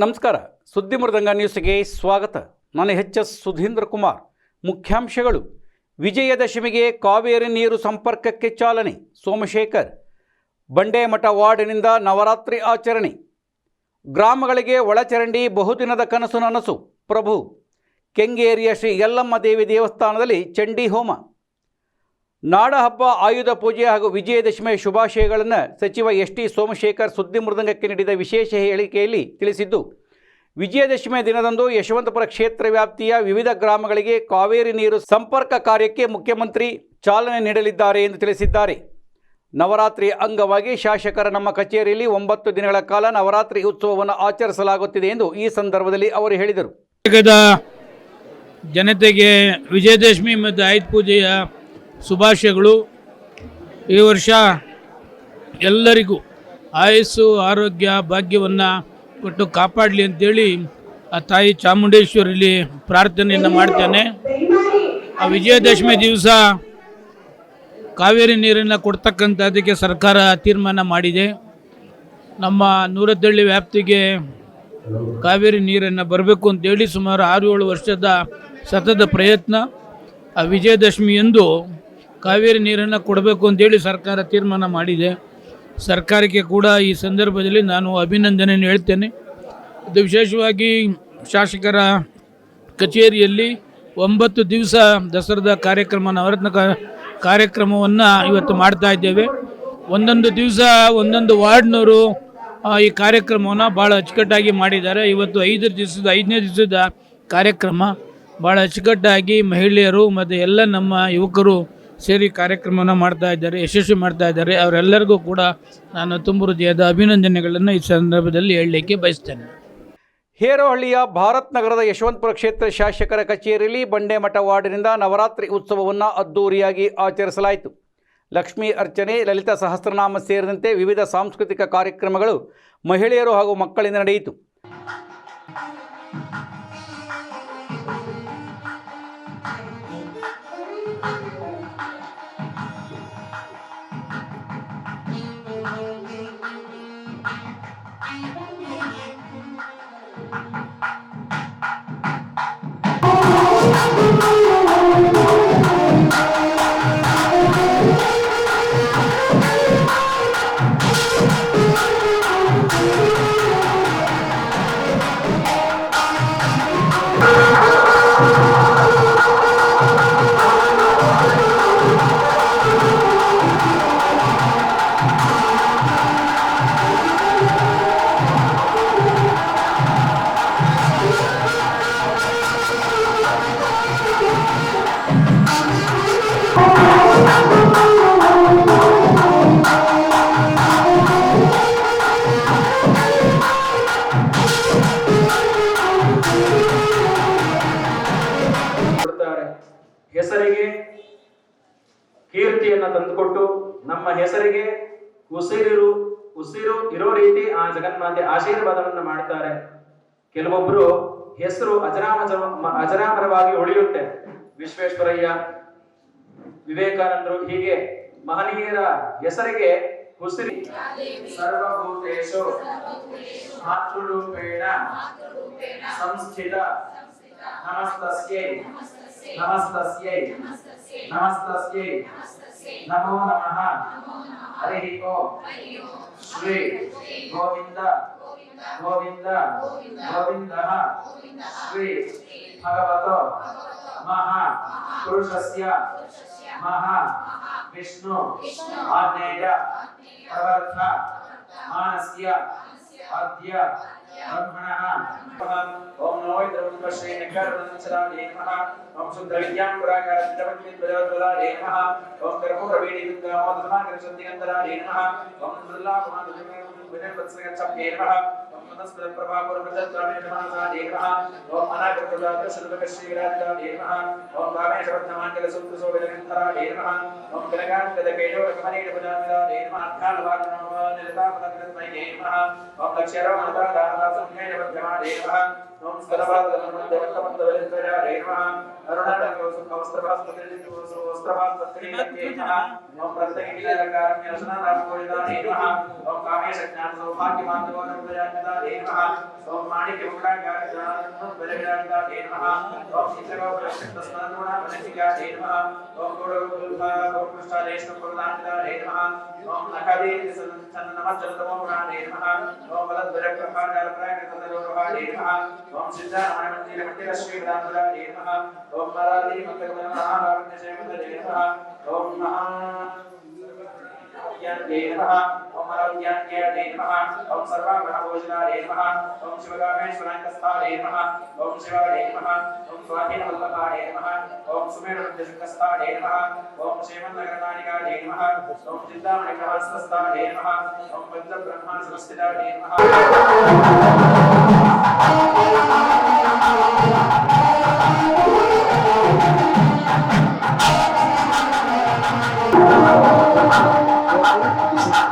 ನಮಸ್ಕಾರ. ಸುದ್ದಿ ಮೃದಂಗ ನ್ಯೂಸ್ಗೆ ಸ್ವಾಗತ. ನಾನು ಎಚ್ ಎಸ್ ಸುಧೀಂದ್ರ ಕುಮಾರ್. ಮುಖ್ಯಾಂಶಗಳು. ವಿಜಯದಶಮಿಗೆ ಕಾವೇರಿ ನೀರು ಸಂಪರ್ಕಕ್ಕೆ ಚಾಲನೆ, ಸೋಮಶೇಖರ್. ಬಂಡೇಮಠ ವಾರ್ಡಿನಿಂದ ನವರಾತ್ರಿ ಆಚರಣೆ. ಗ್ರಾಮಗಳಿಗೆ ಒಳಚರಂಡಿ ಬಹುದಿನದ ಕನಸು ನನಸು. ಪ್ರಭು. ಕೆಂಗೇರಿಯ ಶ್ರೀ ಯಲ್ಲಮ್ಮ ದೇವಿ ದೇವಸ್ಥಾನದಲ್ಲಿ ಚಂಡಿ ಹೋಮ. ನಾಡಹಬ್ಬ ಆಯುಧ ಪೂಜೆ ಹಾಗೂ ವಿಜಯದಶಮಿ ಶುಭಾಶಯಗಳನ್ನು ಸಚಿವ ಎಸ್ ಟಿ ಸೋಮಶೇಖರ್ ಸುದ್ದಿ ಮೃದಂಗಕ್ಕೆ ನೀಡಿದ ವಿಶೇಷ ಹೇಳಿಕೆಯಲ್ಲಿ ತಿಳಿಸಿದ್ದು, ವಿಜಯದಶಮಿ ದಿನದಂದು ಯಶವಂತಪುರ ಕ್ಷೇತ್ರ ವ್ಯಾಪ್ತಿಯ ವಿವಿಧ ಗ್ರಾಮಗಳಿಗೆ ಕಾವೇರಿ ನೀರು ಸಂಪರ್ಕ ಕಾರ್ಯಕ್ಕೆ ಮುಖ್ಯಮಂತ್ರಿ ಚಾಲನೆ ನೀಡಲಿದ್ದಾರೆ ಎಂದು ತಿಳಿಸಿದ್ದಾರೆ. ನವರಾತ್ರಿ ಅಂಗವಾಗಿ ಶಾಸಕರ ನಮ್ಮ ಕಚೇರಿಯಲ್ಲಿ ಒಂಬತ್ತು ದಿನಗಳ ಕಾಲ ನವರಾತ್ರಿ ಉತ್ಸವವನ್ನು ಆಚರಿಸಲಾಗುತ್ತಿದೆ ಎಂದು ಈ ಸಂದರ್ಭದಲ್ಲಿ ಅವರು ಹೇಳಿದರು. ಜನತೆಗೆ ವಿಜಯದಶಮಿ ಮತ್ತು ಆಯುಧ ಪೂಜೆಯ ಶುಭಾಶಯಗಳು. ಈ ವರ್ಷ ಎಲ್ಲರಿಗೂ ಆಯಸ್ಸು, ಆರೋಗ್ಯ, ಭಾಗ್ಯವನ್ನು ಕೊಟ್ಟು ಕಾಪಾಡಲಿ ಅಂತೇಳಿ ಆ ತಾಯಿ ಚಾಮುಂಡೇಶ್ವರಿಲಿ ಪ್ರಾರ್ಥನೆಯನ್ನು ಮಾಡ್ತೇನೆ. ಆ ವಿಜಯದಶಮಿ ದಿವಸ ಕಾವೇರಿ ನೀರನ್ನು ಕೊಡ್ತಕ್ಕಂಥದ್ದಕ್ಕೆ ಸರ್ಕಾರ ತೀರ್ಮಾನ ಮಾಡಿದೆ. ನಮ್ಮ ನೂರದ್ದಳ್ಳಿ ವ್ಯಾಪ್ತಿಗೆ ಕಾವೇರಿ ನೀರನ್ನು ಬರಬೇಕು ಅಂತೇಳಿ ಸುಮಾರು ಆರು ಏಳು ವರ್ಷದ ಸತತ ಪ್ರಯತ್ನ. ಆ ವಿಜಯದಶಮಿಯಂದು ಕಾವೇರಿ ನೀರನ್ನು ಕೊಡಬೇಕು ಅಂತೇಳಿ ಸರ್ಕಾರ ತೀರ್ಮಾನ ಮಾಡಿದೆ. ಸರ್ಕಾರಕ್ಕೆ ಕೂಡ ಈ ಸಂದರ್ಭದಲ್ಲಿ ನಾನು ಅಭಿನಂದನೆಯನ್ನು ಹೇಳ್ತೇನೆ. ಅದು ವಿಶೇಷವಾಗಿ ಶಾಸಕರ ಕಚೇರಿಯಲ್ಲಿ ಒಂಬತ್ತು ದಿವಸ ದಸರಾದ ಕಾರ್ಯಕ್ರಮ, ನವರತ್ನ ಕಾರ್ಯಕ್ರಮವನ್ನು ಇವತ್ತು ಮಾಡ್ತಾ ಇದ್ದೇವೆ. ಒಂದೊಂದು ದಿವಸ ಒಂದೊಂದು ವಾರ್ಡ್ನವರು ಈ ಕಾರ್ಯಕ್ರಮವನ್ನು ಭಾಳ ಅಚ್ಚುಕಟ್ಟಾಗಿ ಮಾಡಿದ್ದಾರೆ. ಇವತ್ತು ಐದು ದಿವಸದ, ಐದನೇ ದಿವಸದ ಕಾರ್ಯಕ್ರಮ ಭಾಳ ಅಚ್ಚುಕಟ್ಟಾಗಿ ಮಹಿಳೆಯರು ಮತ್ತು ಎಲ್ಲ ನಮ್ಮ ಯುವಕರು ಸೇರಿ ಕಾರ್ಯಕ್ರಮವನ್ನು ಮಾಡ್ತಾ ಇದ್ದಾರೆ, ಯಶಸ್ವಿ ಮಾಡ್ತಾ ಇದ್ದಾರೆ. ಅವರೆಲ್ಲರಿಗೂ ಕೂಡ ನಾನು ತುಂಬ ಹೃದಯದ ಅಭಿನಂದನೆಗಳನ್ನು ಈ ಸಂದರ್ಭದಲ್ಲಿ ಹೇಳಲಿಕ್ಕೆ ಬಯಸ್ತೇನೆ. ಹೇರೋಹಳ್ಳಿಯ ಭಾರತ್ ನಗರದ ಯಶವಂತಪುರ ಕ್ಷೇತ್ರ ಶಾಸಕರ ಕಚೇರಿಯಲ್ಲಿ ಬಂಡೇಮಠ ವಾರ್ಡಿನಿಂದ ನವರಾತ್ರಿ ಉತ್ಸವವನ್ನು ಅದ್ದೂರಿಯಾಗಿ ಆಚರಿಸಲಾಯಿತು. ಲಕ್ಷ್ಮೀ ಅರ್ಚನೆ, ಲಲಿತ ಸಹಸ್ರನಾಮ ಸೇರಿದಂತೆ ವಿವಿಧ ಸಾಂಸ್ಕೃತಿಕ ಕಾರ್ಯಕ್ರಮಗಳು ಮಹಿಳೆಯರು ಹಾಗೂ ಮಕ್ಕಳಿಂದ ನಡೆಯಿತು. ಕೆಲವೊಬ್ರು ಹೆಸರು ಅಜರಾಮ ಅಜರಾಮರವಾಗಿ ಉಳಿಯುತ್ತೆ. ವಿಶ್ವೇಶ್ವರಯ್ಯ, ವಿವೇಕಾನಂದರು ಹೀಗೆ ಮಹನೀಯರ ಹೆಸರಿಗೆ ಉಸಿರಿ. ಸರ್ವಭೂತೇಶು, ಮಾತೃರೂಪೇಣ, ಸಂಸ್ಥಿತ, ನಮಸ್ತಸ್ಯೈ ನಮಸ್ತಸ್ಯೈ ನಮಸ್ತಸ್ಯೈ नमो नमः। हरि ओम। श्री गोविंद गोविंद गोविंद श्री भगवत महापुरुषस्य महा विष्णु। आज्ञेय। प्रवर्थ मानस्य। अद्य। ओम नमो द्रवणपश्ये नकारवंशराले नमः ओम सुन्दरविद्यां पुराकारपितवत्मित बलवत्वलाले नमः ओम कर्मोरवेणि विद्यामोदधान करसन्धिकन्दराले नमः ओम दुर्लाभमान दुर्गम विनय वत्सगच्छप्ये नमः समस्त प्रभाव और प्रदत्ताने का सा देखः ओम अनागत जात के श्री राज राजा देखः और भावे शब्दमान के सूत्र सो वेदनतरा देखः और कलगान के केजो रखमने के बजामिला देखः अर्थाल वाग्नो निरता पदकृत मई देखः ओम लक्ष्यरम अदा दाता सुन्ने जब जमा देखः ओम सरवाद नमः देवतमन्तवेश्वराय रेमा अरुणाडको सुखवस्त्रभास्पतिरितो सुवस्त्रभास्पतिरिते नमः ओम प्रत्येकिलकारं यशनानां कोयदा रेमा ओम कामेश ज्ञान सौभाग्यमान्तवरं प्रयान्यदा रेमा ओम माणिक्यमुकुटाकारज्ञानम् बलिदानदाते नमः ओम सीतरोपलक्षणस्मरणोणा मनसिकाते नमः ओम गौरवपुल्भा ओम कुष्ठादेशपुरदानदाते नमः ओम नखादेशननमचलतमोणादे नमः ओम बलद्वरप्रकाकारप्राकृतरोहादे नमः ओम सिद्धारणमन्दिरमन्दिरश्रीदानदाते नमः ओम मरादीमकरमहाराज्ञसेवदे नमः ओम महा ज्ञानदे नमः ओम शिवगामेश्वराङ्कस्थाय नमः ओम शिवाय नमः ओम स्वाधीनवल्लभाय नमः ओम सुमेरुद्यशुकस्थाय नमः ओम श्रीमन्नगरनायकाय नमः ओम चिन्तामणिग्रहस्थस्थाय नमः ओम पञ्चब्रह्मासनस्थिताय नमः भावनं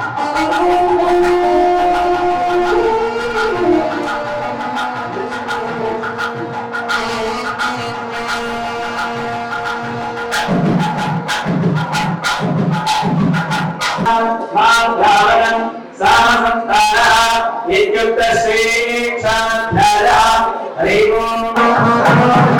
सामसंतारः इत्युक्तश्रीक्षान्धरः हरि ओम्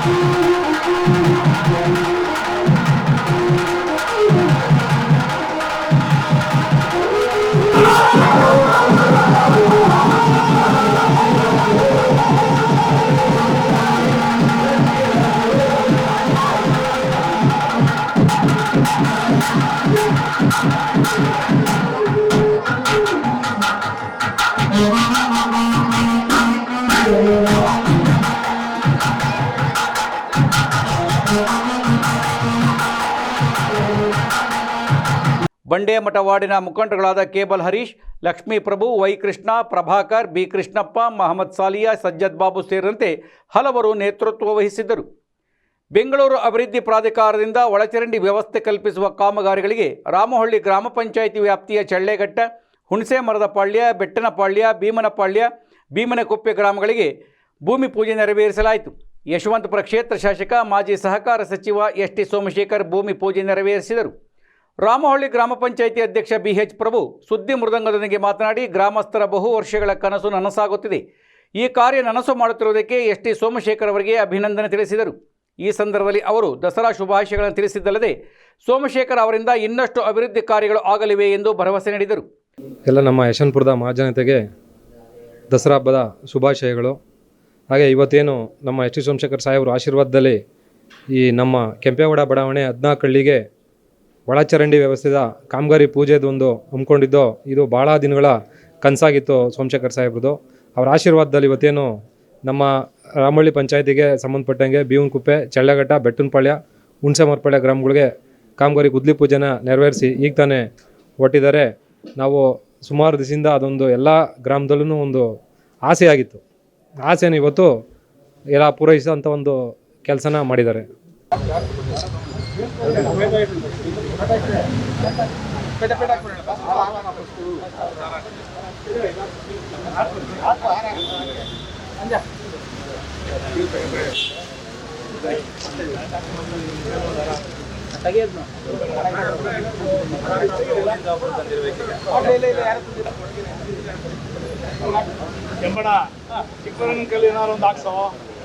Thank you. ಬಂಡೆ ಮಠವಾಡಿನ ಮುಖಂಡರುಗಳಾದ cable Harish, Lakshmi Prabhu, Y Krishna, Prabhakar, B Krishnappa, Mohammed Saliya, Sajjad Babu ಸೇರಿದಂತೆ ಹಲವರು ನೇತೃತ್ವ ವಹಿಸಿದ್ದರು. ಬೆಂಗಳೂರು ಅಭಿವೃದ್ಧಿ ಪ್ರಾಧಿಕಾರದಿಂದ ಒಳಚರಂಡಿ ವ್ಯವಸ್ಥೆ ಕಲ್ಪಿಸುವ ಕಾಮಗಾರಿಗಳಿಗೆ ರಾಮಹಳ್ಳಿ ಗ್ರಾಮ ಪಂಚಾಯಿತಿ ವ್ಯಾಪ್ತಿಯ ಚಳ್ಳೆಘಟ್ಟ, ಹುಣಸೆ ಮರದ ಪಾಳ್ಯ ಬೆಟ್ಟನಪಾಳ್ಯ ಭೀಮನಪಾಳ್ಯ ಭೀಮನಕುಪ್ಪೆ ಗ್ರಾಮಗಳಿಗೆ ಭೂಮಿ ಪೂಜೆ ನೆರವೇರಿಸಲಾಯಿತು. ಯಶವಂತಪುರ ಕ್ಷೇತ್ರ ಶಾಸಕ, ಮಾಜಿ ಸಹಕಾರ ಸಚಿವ ಎಸ್ ಟಿ ಸೋಮಶೇಖರ್ ಭೂಮಿ ಪೂಜೆ ನೆರವೇರಿಸಿದರು. ರಾಮಹಳ್ಳಿ ಗ್ರಾಮ ಪಂಚಾಯಿತಿ ಅಧ್ಯಕ್ಷ ಬಿ ಎಚ್ ಪ್ರಭು ಸುದ್ದಿ ಮೃದಂಗದೊಂದಿಗೆ ಮಾತನಾಡಿ, ಗ್ರಾಮಸ್ಥರ ಬಹು ವರ್ಷಗಳ ಕನಸು ನನಸಾಗುತ್ತಿದೆ. ಈ ಕಾರ್ಯ ನನಸು ಮಾಡುತ್ತಿರುವುದಕ್ಕೆ ಎಸ್ ಟಿ ಸೋಮಶೇಖರ್ ಅವರಿಗೆ ಅಭಿನಂದನೆ ತಿಳಿಸಿದರು. ಈ ಸಂದರ್ಭದಲ್ಲಿ ಅವರು ದಸರಾ ಶುಭಾಶಯಗಳನ್ನು ತಿಳಿಸಿದ್ದಲ್ಲದೆ, ಸೋಮಶೇಖರ್ ಅವರಿಂದ ಇನ್ನಷ್ಟು ಅಭಿವೃದ್ಧಿ ಕಾರ್ಯಗಳು ಆಗಲಿವೆ ಎಂದು ಭರವಸೆ ನೀಡಿದರು. ಎಲ್ಲ ನಮ್ಮ ಯಶವಂತಪುರದ ಮಹಾಜನತೆಗೆ ದಸರಾ ಹಬ್ಬದ ಶುಭಾಶಯಗಳು. ಹಾಗೆ ಇವತ್ತೇನು ನಮ್ಮ ಎಸ್ ಟಿ ಸೋಮಶೇಖರ್ ಸಾಹೇಬರು ಆಶೀರ್ವಾದದಲ್ಲಿ ಈ ನಮ್ಮ ಕೆಂಪೇಗೌಡ ಬಡಾವಣೆ ಹದಿನಾಲ್ಕಳ್ಳಿಗೆ ಒಳಚರಂಡಿ ವ್ಯವಸ್ಥೆದ ಕಾಮಗಾರಿ ಪೂಜೆದೊಂದು ಹಮ್ಮಿಕೊಂಡಿದ್ದು, ಇದು ಭಾಳ ದಿನಗಳ ಕನಸಾಗಿತ್ತು ಸೋಮಶೇಖರ್ ಸಾಹೇಬ್ರದ್ದು. ಅವರ ಆಶೀರ್ವಾದದಲ್ಲಿ ಇವತ್ತೇನು ನಮ್ಮ ರಾಮಳ್ಳಿ ಪಂಚಾಯತಿಗೆ ಸಂಬಂಧಪಟ್ಟಂಗೆ ಬೀವನಕುಪ್ಪೆ, ಚಳ್ಳಘಟ್ಟ, ಬೆಟ್ಟನಪಾಳ್ಯ, ಹುಣಸೆಮರ್ಪಾಳ್ಯ ಗ್ರಾಮಗಳಿಗೆ ಕಾಮಗಾರಿ ಗುದ್ಲಿ ಪೂಜೆನ ನೆರವೇರಿಸಿ ಈಗ ತಾನೇ ಒಟ್ಟಿದ್ದಾರೆ ನಾವು ಸುಮಾರು ದಿವಸದಿಂದ ಅದೊಂದು ಎಲ್ಲ ಗ್ರಾಮದಲ್ಲೂ ಒಂದು ಆಸೆಯಾಗಿತ್ತು. ಆಸೆನ ಇವತ್ತು ಎಲ್ಲ ಪೂರೈಸೋಂಥ ಒಂದು ಕೆಲಸನ ಮಾಡಿದ್ದಾರೆ. ಕೆಂಬಣ ಚಿಕ್ಕವರನ್ನ ಕೈಲಿ ಏನಾರು ಒಂದು ಹಾಕ್ಸೋ?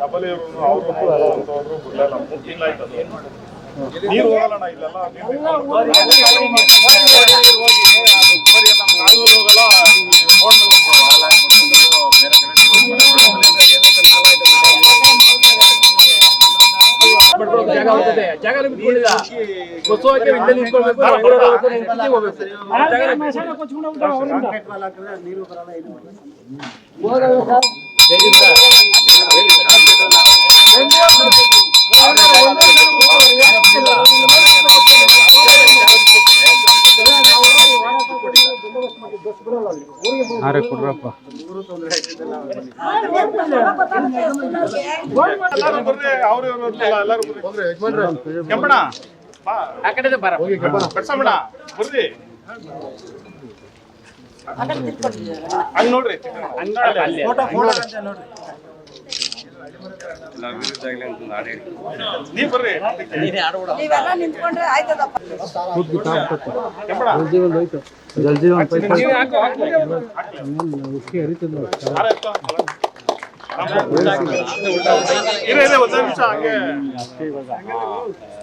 ಡಬಲ್ ಇರೋನು ಅವರು ಅಂತವ್ರು ಬಿಡ್ಲಲ್ಲ ಮೂರು ತಿಂಗಳಾಯ್ತು ಅದು ನೀರು ಹೋಗಲ್ಲಣ್ಣ ಇಲ್ಲೆಲ್ಲ ಕಾಲುವಲ್ಲಿ ಹೋಗಲ್ಲ ರೋಡ್ ಮೇಲೆ ಎಲ್ಲರೂ ಬರ್ರಿ ಅವ್ರು ಇವ್ರು ಅಂತೆಲ್ಲ ಎಲ್ಲರೂ ಬರ್ರಿ ಕೊಡ್ರಪ್ಪ. ಬಾ ಆ ಕಡೆ ಬರ. ಬಡ್ಸಮ್ಮಣ್ಣ ಬರ್ರಿ. ಹಂಗ್ ನೋಡ್ರಿ. ಹಾರ ಹಂಗೆ ಕೃಷ್ಣ, ಬರ್ರಿ. ತಗ, ಹಾರ ಹಾಕ್ಬಿಡ್ರಿ. ಸಿಂಗಣ್ಣ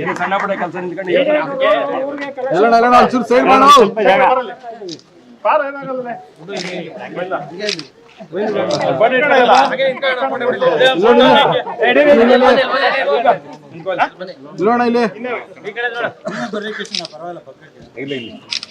ಕೃಷ್ಣ, ಬರ್ರಿ ಮುಂದಕ್ಕೆ ನಾರಾಯಣ ಬರ್ರಿ. ಎಲ್ಲ ದೊಡ್ಡವರು ಲಕ್ಷ್ಮಣಣ್ಣ ಕೆಂಪಣ್ಣ ಬರ್ರಿ ಇಲ್ಲಿ. ಇಲ್ಲ. ಜಾಗ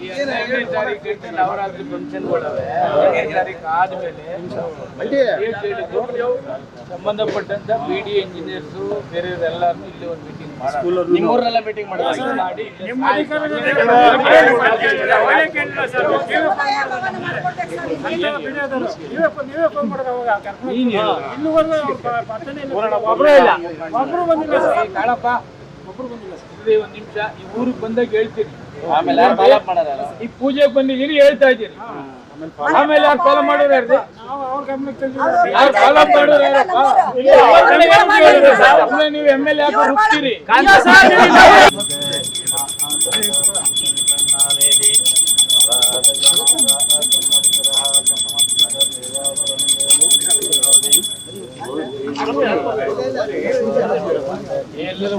ಪಾರ ಏನಾಗಲ್ಲ ನವರಾತ್ರಿ ಫಂಕ್ಷನ್ಗಳವೆ. ತಾರೀಕು ಆದ್ಮೇಲೆ ಸಂಬಂಧಪಟ್ಟಂತ ಬಿ ಡಿ ಇಂಜಿನಿಯರ್ಸ್ ಬೇರೆಯವರೆಲ್ಲರೂ ಇಲ್ಲಿ ಒಂದು ಮೀಟಿಂಗ್ ಮಾಡಿ ಕಾಳಪ್ಪ ಒಬ್ರು ಬಂದಿಲ್ಲ. ಇರ್ರಿ ಒಂದ್ ನಿಮಿಷ. ಈ ಊರಿಗೆ ಬಂದಾಗ ಹೇಳ್ತೀನಿ. ಆಮೇಲೆ ಈ ಪೂಜೆಗೆ ಬಂದಿದ್ದೀರಿ ಹೇಳ್ತಾ ಇದ್ದೀರಿ. ಆಮೇಲೆ ಯಾರು ಫಾಲೋ ಮಾಡೋರು ಯಾರು ಫಾಲೋ ಮಾಡೋರು ಯಾರಪ್ಪ ಸುಮ್ನೆ ನೀವು ಎಂ ಎಲ್ ಎ ಯಾಕೆ ಹುಡ್ತೀರಿ ಎಲ್ಲರೂ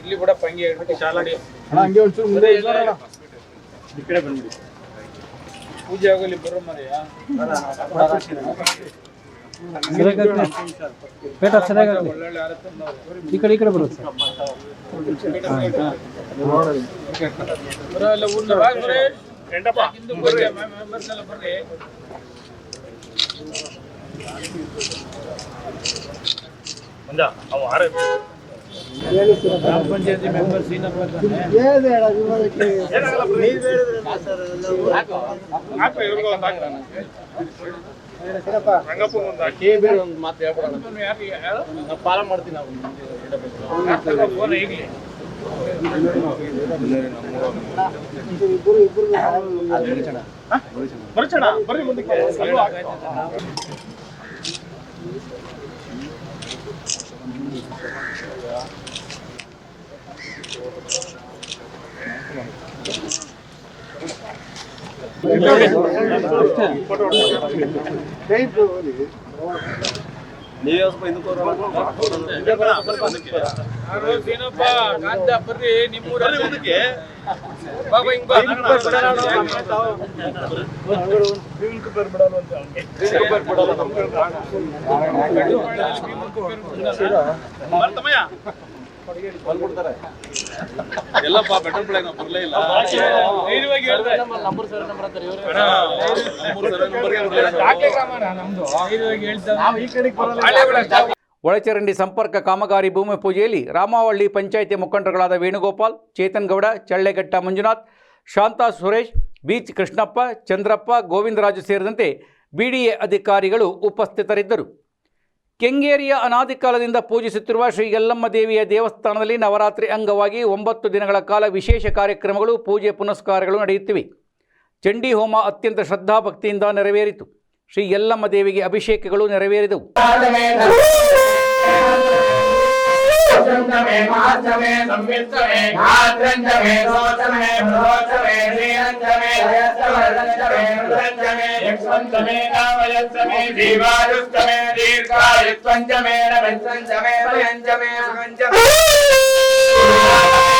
ಇಲ್ಲಿ ಕೂಡ ಪಂಗಿ ಹೇಳ್ಬಿಟ್ಟು ಹಂಗೆ ಒಂಚೂರು ಮುಂದೆ ಈ ಕಡೆ ಬಂದ್ಬಿಡಿ. ಪೂಜೆ ಆಗೋಲಿ ಬರೋ ಮರೆಯಾ? ಒಳ್ಳೊಳ್ಳೆ ಚೆನ್ನಾಗಿ ಈ ಕಡೆ ಈ ಕಡೆ ಬರುತ್ತೆ ಬರೋ ಎಲ್ಲ ಊರ್ನ ಬಾ ಸುರೇಶ್. ಎಂಟಪ್ಪ ಹಿಂದಕ್ಕೆ ಬರ್ರಿ, ಮ- members ಎಲ್ಲ ಬರ್ರಿ. ಮಂಜ ಅವು ಆರ ಗ್ರಾಮ ಪಂಚಾಯತಿ ಮೆಂಬರ್ಸ್ ಸೀನಪ್ಪ ಒಂದು ಹಾಕ. ರಂಗಪ್ಪ ಒಂದು ಹಾಕಿ. ಅವ್ನು ಯಾರಿಗೆ ಹೇಳು? ಹಾಕ್ತಕ್ಕ ಫೋನ್ ಈಗ್ಲೇ. ಬರ್ಚಣ ಬರ್ರಿ ಮುಂದಕ್ಕೆ. ಯಾರು ಸೀನಪ್ಪ ಕಾಂತ ಬರ್ರಿ ನಿಮ್ಮೂರ. ಎಲ್ಲಪ್ಪ ಬೆಟರ್ ಬರಲೇ ಇಲ್ಲ. ಧೈರ್ಯವಾಗಿ ಗ್ರಾಮನ ನಮ್ದು. ಧೈರ್ಯವಾಗಿ. ಒಳಚರಂಡಿ ಸಂಪರ್ಕ ಕಾಮಗಾರಿ ಭೂಮಿ ಪೂಜೆಯಲ್ಲಿ ರಾಮಾವಳ್ಳಿ ಪಂಚಾಯಿತಿ ಮುಖಂಡರುಗಳಾದ ವೇಣುಗೋಪಾಲ್ ಚೇತನ್ ಗೌಡ ಚಳ್ಳೆಘಟ್ಟ ಮಂಜುನಾಥ್ ಶಾಂತಾ ಸುರೇಶ್ ಬೀಚ್ ಕೃಷ್ಣಪ್ಪ ಚಂದ್ರಪ್ಪ ಗೋವಿಂದರಾಜು ಸೇರಿದಂತೆ ಬಿಡಿಎ ಅಧಿಕಾರಿಗಳು ಉಪಸ್ಥಿತರಿದ್ದರು. ಕೆಂಗೇರಿಯ ಅನಾದಿ ಕಾಲದಿಂದ ಪೂಜಿಸುತ್ತಿರುವ ಶ್ರೀ ಯಲ್ಲಮ್ಮ ದೇವಿಯ ದೇವಸ್ಥಾನದಲ್ಲಿ ನವರಾತ್ರಿ ಅಂಗವಾಗಿ ಒಂಬತ್ತು ದಿನಗಳ ಕಾಲ ವಿಶೇಷ ಕಾರ್ಯಕ್ರಮಗಳು, ಪೂಜೆ ಪುನಸ್ಕಾರಗಳು ನಡೆಯುತ್ತಿವೆ. ಚಂಡಿ ಹೋಮ ಅತ್ಯಂತ ಶ್ರದ್ಧಾಭಕ್ತಿಯಿಂದ ನೆರವೇರಿತು. ಶ್ರೀ ಯಲ್ಲಮ್ಮ ದೇವಿಗೆ ಅಭಿಷೇಕಗಳು ನೆರವೇರಿದವು. मे माचमे संवित्तमे घात्रञ्चमे रोचमे प्ररोचमे श्रीरञ्चमे हयस्तवर्णञ्चमे मृदञ्चमे यक्ष्मञ्चमे कामयञ्चमे जीवायुष्टमे दीर्घायुत्वञ्चमे रमञ्चमे भयञ्चमे सुगञ्चमे रजिस्तमे राजस्तमे भुटस्तमे पुट्टिस्तमे भुजमे भुजमे भुजमे भूयस्तमे भूर्मञ्चमे भूर्मरञ्चमे कृतिस्तमे कूलवास्तमे नञ्चमे कृतञ्चमे तपस्तमे श्रावञ्चमे ओहन्तमे कृष्णवहावस्तमे हेरुहस्तम भोरदयस्तमे कृष्णवत्यञ्जमे कृष्णवत्यञ्जमे ग्राम्यासमे भरवारण्यासमे कृष्णवत्यञ्जमे कृष्णस्तमे भोरन्तमे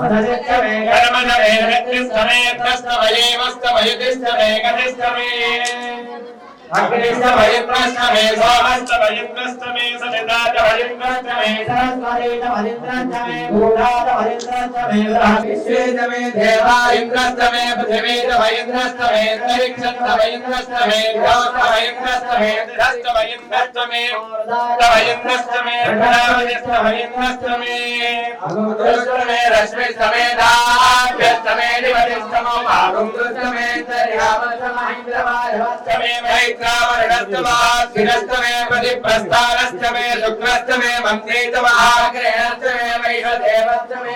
मदसिस्तमे कर्मजमे रत्निस्तमे त्रस्तमयेमस्तमयुतिस्तमे गतिस्तमे अग्निस्तमयुत्रस्तमे सोमस्तमयुत्रस्तमे समितातमयुत्रस्तमे सरस्वतीतमयुत्रस्तमे भूतातमयुत्रस्तमे विश्वेतमे देवायुत्रस्तमे पृथिवीतमयुत्रस्तमे अन्तरिक्षस्तमयुत्रस्तमे द्यौतमयुत्रस्तमे दस्तमयुत्रस्तमे तमयुत्रस्तमे प्रणामयस्तमयुत्रस्तमे अमुद्रस्तमे रश्मिस्तमेधाभ्यस्तमे दिवतिस्तमो भागुन्द्रस्तमे तर्यावस्तमहिन्द्रवायवस्तमे मैत्रावरणस्तमाग्निरस्तमे प्रतिप्रस्थानस्तमे शुक्रस्तमे मन्त्रीतमहाग्रहणस्तमे वैषदेवस्तमे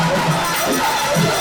やった!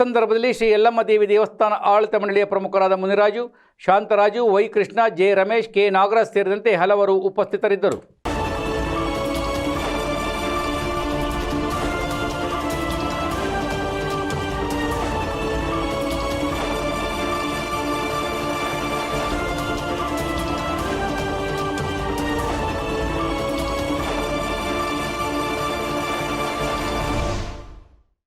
ಸಂದರ್ಭದಲ್ಲಿ ಶ್ರೀ ಯಲ್ಲಮ್ಮ ದೇವಿ ದೇವಸ್ಥಾನ ಆಡಳಿತ ಮಂಡಳಿಯ ಪ್ರಮುಖರಾದ Muniraju, Shantaraju, Y Krishna, J Ramesh, K Nagaraj ಸೇರಿದಂತೆ ಹಲವರು ಉಪಸ್ಥಿತರಿದ್ದರು.